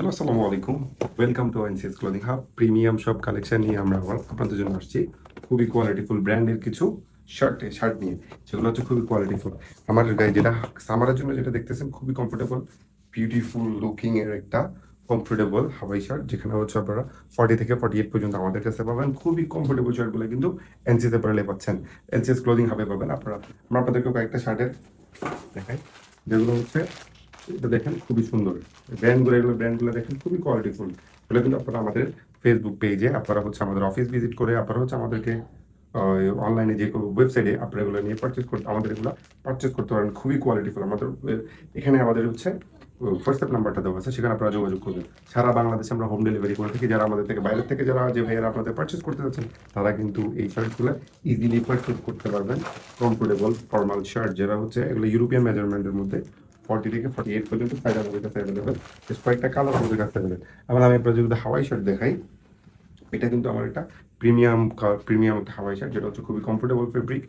Hello আসসালামু আলাইকুম welcome to NCS clothing hub premium সব কালেকশন নিয়ে আমরা আবার আপনাদের জন্য আসছি। খুবই কোয়ালিটিফুল ব্র্যান্ডের কিছু শার্ট শার্ট নিয়ে, যেগুলো হচ্ছে খুবই কোয়ালিটিফুল আমার গায়ে যেটা, সামারের জন্য যেটা দেখতেছেন, খুবই কমফোর্টেবল বিউটিফুল লুকিং এর একটা কমফোর্টেবল হাওয়াই শার্ট যেখানে হচ্ছে আপনারা ফর্টি থেকে ফর্টি এইট পর্যন্ত আমাদের কাছে পাবেন। খুবই কমফোর্টেবল শার্টগুলো কিন্তু এনসিএস প্যারেলে পাচ্ছেন। এনসিএস ক্লোদিং হাবে পাবেন আপনারা। আমরা আপনাদেরকে কয়েকটা শার্টের দেখাই, যেগুলো হচ্ছে এটা দেখেন খুবই সুন্দর। ব্র্যান্ডগুলো এগুলো ব্র্যান্ডগুলো দেখেন খুবই কোয়ালিটিফুল এগুলো কিন্তু আপনারা আমাদের ফেসবুক পেজে আপনারা হচ্ছে আমাদের অফিস ভিজিট করে, আপনারা হচ্ছে আমাদেরকে অনলাইনে যে কোনো ওয়েবসাইটে আপনারা এগুলো নিয়ে পারচেস করতে, আমাদের এগুলো পারচেস করতে পারেন। খুবই কোয়ালিটিফুল আমাদের এখানে আমাদের হচ্ছে হোয়াটসঅ্যাপ নাম্বারটা দেওয়া আছে, সেখানে আপনারা যোগাযোগ করবেন। সারা বাংলাদেশে আমরা হোম ডেলিভারি করে থাকি। যারা আমাদের থেকে, বাইরের থেকে যারা যে ভাইয়েরা আপনাদের পারচেস করতে যাচ্ছেন, তারা কিন্তু এই শার্টগুলো ইজিলি পারচেস করতে পারবেন। কমফোর্টেবল ফর্মাল শার্ট যারা হচ্ছে, এগুলো ইউরোপিয়ান মেজারমেন্টের মধ্যে ফর্টি থেকে ফর্টি এইট পর্যন্ত সাইজ আমাদের কাছে অ্যাভেলেবেল বেশ কয়েকটা কালার আমাদের কাছে অ্যাভেলেবেল আবার আমি আপনার যদি হাওয়াই শার্ট দেখাই, এটা কিন্তু আমার একটা প্রিমিয়াম প্রিমিয়াম একটা হাওয়াই শার্ট যেটা হচ্ছে খুবই কমফোর্টেবল ফেব্রিক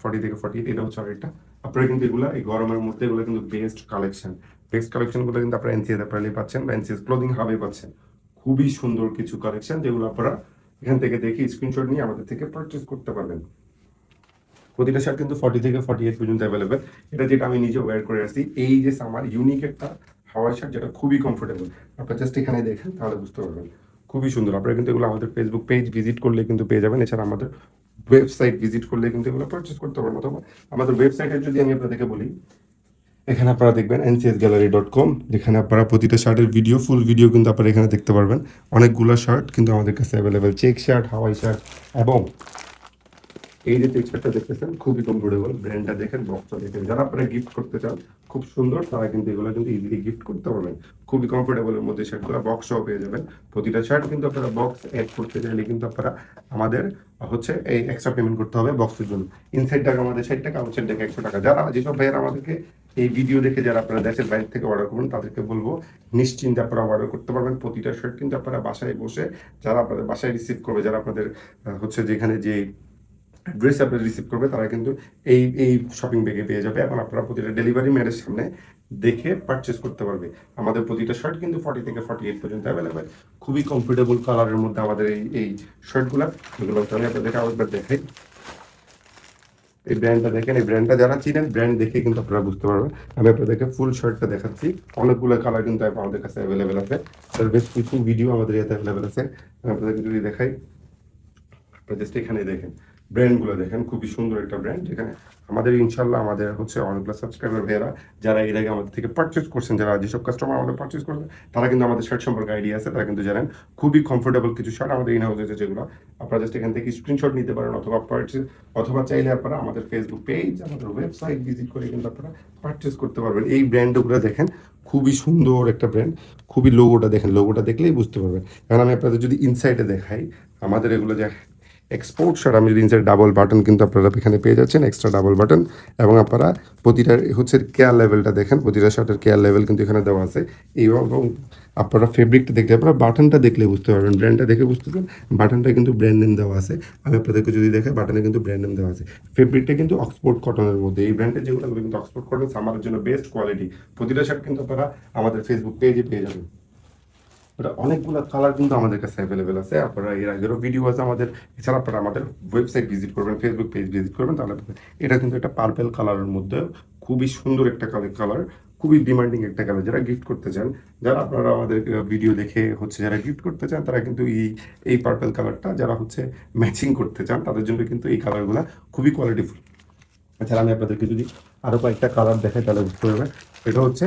ফর্টি থেকে ফর্টি এইট এটা হচ্ছে আরেকটা। আপনারা কিন্তু এগুলো, এই গরমের মধ্যে এগুলো কিন্তু বেস্ট কালেকশন বেস্ট কালেকশনগুলো কিন্তু আপনারা এনসিএস আপনারা পাচ্ছেন বা এনসিএস ক্লোদিং হাবে পাচ্ছেন। খুবই সুন্দর কিছু কালেকশন যেগুলো আপনারা এখান থেকে দেখে স্ক্রিনশট নিয়ে আমাদের থেকে পারচেস করতে পারবেন। প্রতিটা শার্ট কিন্তু ফর্টি থেকে ফর্টি এইট পর্যন্ত অ্যাভেলেবেল এটা যেটা আমি নিজে ওয়ার করে আসছি, এই যে আমার ইউনিক একটা হাওয়াই শার্ট যেটা খুবই কমফোর্টেবল আপনারা জাস্ট এখানে দেখেন, তাহলে বুঝতে পারবেন। খুবই সুন্দর। আপনারা কিন্তু এগুলো আমাদের ফেসবুক পেজ ভিজিট করলে কিন্তু পেয়ে যাবেন। এছাড়া আমাদের ওয়েবসাইট ভিজিট করলে কিন্তু এগুলো পারচেস করতে পারবেন। অথবা আমাদের ওয়েবসাইটে যদি আমি আপনাদেরকে বলি, এখানে আপনারা দেখবেন এনসিএস গ্যালারি ডট কম যেখানে আপনারা প্রতিটা শার্টের ভিডিও ফুল ভিডিও কিন্তু আপনারা এখানে দেখতে পারবেন। অনেকগুলো শার্ট কিন্তু আমাদের কাছে available check shirt Hawaii shirt এবং এই যে টেক্সচারটা দেখতেছেন, খুবই কমফোর্টেবল ব্র্যান্ডটা দেখেন বক্সটা দেখেন। যারা আপনারা গিফট করতে চান, খুব সুন্দর, তারা কিন্তু এগুলো কিন্তু ইজিলি গিফট করতে পারবেন। খুবই কমফোর্টেবলের মধ্যে শার্টগুলো বক্সও পেয়ে যাবেন। প্রতিটা শার্ট কিন্তু আপনারা বক্স অ্যাড করতে চাইলে কিন্তু আপনারা আমাদের, হচ্ছে এই এক্সট্রা পেমেন্ট করতে হবে বক্সের জন্য। ইনসাইড টাকা আমাদের ষাট টাকা আউটসাইড টাকা একশো টাকা। যারা, যেসব ভাইয়েরা আমাদেরকে এই ভিডিও দেখে যারা আপনারা দেশের বাইরে থেকে অর্ডার করবেন, তাদেরকে বলব, নিশ্চিন্তে আপনারা অর্ডার করতে পারবেন। প্রতিটা শার্ট কিন্তু আপনারা বাসায় বসে, যারা আপনাদের বাসায় রিসিভ করবে, যারা আপনাদের হচ্ছে যেখানে যে ড্রেস আপনারা রিসিভ করবে, তারা কিন্তু এই এই শপিং ব্যাগে পেয়ে যাবে। এবং আপনারা প্রতিটা ডেলিভারি ম্যানের সামনে দেখে পারচেস করতে পারবে। আমাদের প্রতিটা শার্ট কিন্তু ফর্টি থেকে ফর্টি এইট পর্যন্ত অ্যাভেলেবেল খুবই কমফোর্টেবল কালারের মধ্যে আমাদের এই এই শার্টগুলো এগুলো আমি আপনাদেরকে আরেকবার দেখাই। এই ব্র্যান্ডটা দেখেন, এই ব্র্যান্ডটা যারা চিনেন ব্র্যান্ড দেখে কিন্তু আপনারা বুঝতে পারবেন। আমি আপনাদেরকে ফুল শার্টটা দেখাচ্ছি। অনেকগুলো কালার কিন্তু আমাদের কাছে অ্যাভেলেবেল আছে। তার বেশ কিছু ভিডিও আমাদের এতে অ্যাভেলেবেল আছে। আমি আপনাদেরকে যদি দেখাই। আপনারা জাস্ট এখানে দেখেন। ব্র্যান্ডগুলো দেখেন, খুবই সুন্দর একটা ব্র্যান্ড যেখানে আমাদের ইনশাল্লাহ আমাদের হচ্ছে অনেকগুলো সাবস্ক্রাইবার ভাইয়েরা, যারা এর আগে আমাদের থেকে পারচেস করছেন, যারা যেসব কাস্টমার আমাদের পারচেস করছেন, তারা কিন্তু আমাদের শার্ট সম্পর্কে আইডিয়া আছে, তারা কিন্তু জানেন খুবই কমফোর্টেবল কিছু শার্ট আমাদের ইন হাউসে যেগুলো। আপনারা জাস্ট এখান থেকে স্ক্রিনশট নিতে পারেন অথবা পারচেস অথবা চাইলে আপনারা আমাদের ফেসবুক পেজ আমাদের ওয়েবসাইট ভিজিট করে কিন্তু আপনারা পারচেস করতে পারবেন। এই ব্র্যান্ডগুলো দেখেন, খুবই সুন্দর একটা ব্র্যান্ড খুবই লোগোটা দেখেন। লোগোটা দেখলেই বুঝতে পারবেন। কারণ আমি আপনাদের যদি ইনসাইডে দেখাই, আমাদের এগুলো যে এক্সপোর্ট শার্ট আমি ডাবল বাটন কিন্তু আপনারা এখানে পেয়ে যাচ্ছেন এক্সট্রা ডাবল বাটন এবং আপনারা প্রতিটা হচ্ছে কেয়ার লেভেলটা দেখেন, প্রতিটা শার্টের কেয়ার লেভেল কিন্তু এখানে দেওয়া আছে। এবং আপনারা ফেব্রিকটা দেখলে, আপনারা বাটনটা দেখলে বুঝতে পারবেন ব্র্যান্ডটা দেখে বুঝতে পারবেন বাটনটা কিন্তু ব্র্যান্ড নেম দেওয়া আছে। আমি আপনাদেরকে যদি দেখাই বাটনে কিন্তু ব্র্যান্ড নেম দেওয়া আছে। ফেব্রিকটা কিন্তু অক্সফোর্ড কটনের মধ্যে, এই ব্র্যান্ডের যেগুলো কিন্তু অক্সফোর্ড কটন সামারের জন্য বেস্ট কোয়ালিটি প্রতিটা শার্ট কিন্তু আপনারা আমাদের ফেসবুক পেজে পেয়ে যাবেন। ওটা অনেকগুলো কালার কিন্তু আমাদের কাছে অ্যাভেলেবেল আছে। আপনারা এর আগেরও ভিডিও আছে আমাদের। এছাড়া আপনারা আমাদের ওয়েবসাইট ভিজিট করবেন ফেসবুক পেজ ভিজিট করবেন, তাহলে এটা কিন্তু একটা পার্পেল কালারের মধ্যে খুবই সুন্দর একটা কালার কালার খুবই ডিমান্ডিং একটা কালার যারা গিফট করতে চান। যারা আপনারা আমাদের ভিডিও দেখে হচ্ছে যারা গিফট করতে চান, তারা কিন্তু এই এই পার্পেল কালারটা যারা হচ্ছে ম্যাচিং করতে চান, তাদের জন্য কিন্তু এই কালারগুলো খুবই কোয়ালিটিফুল এছাড়া আমি আপনাদেরকে যদি আরও কয়েকটা কালার দেখাই, তাহলে বুঝতে পারবেন। এটা হচ্ছে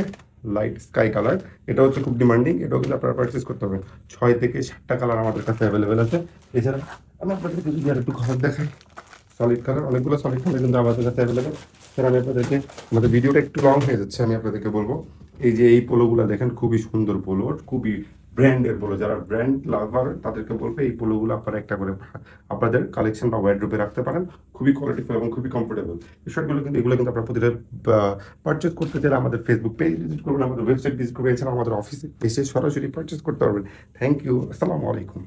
লাইট স্কাই কালার এটা হচ্ছে খুব ডিমান্ডিং এটাও কিন্তু আপনারা পারচেস করতে পারবেন। ছয় থেকে সাতটা কালার আমাদের কাছে অ্যাভেলেবেল আছে। এছাড়া আমি আপনাদেরকে যদি আর একটু কালার দেখাই সলিড কালার অনেকগুলো সলিড কালার কিন্তু আমাদের কাছে অ্যাভেলেবেল স্যার, আমি আপনাদেরকে, আমাদের ভিডিওটা একটু লং হয়ে যাচ্ছে, আমি আপনাদেরকে বলব। এই যে এই পোলোগুলো দেখেন, খুবই সুন্দর পোলো, খুবই ব্র্যান্ডের পোলো যারা ব্র্যান্ড লাভার তাদেরকে বলবে, এই পোলোগুলো আপনারা একটা করে আপনাদের কালেকশন বা ওয়ার্ড্রোপে রাখতে পারেন। খুবই কোয়ালিটিফুল এবং খুবই কমফোর্টেবল এই শার্টগুলো কিন্তু, এগুলো কিন্তু আপনারা প্রতিটা পারচেস করতে চাইলে আমাদের ফেসবুক পেজ ভিজিট করবেন, আমাদের ওয়েবসাইট ভিজিট করবেন এছাড়া আমাদের অফিসে এসে সরাসরি পারচেস করতে পারবেন। থ্যাংক ইউ আসসালামু আলাইকুম।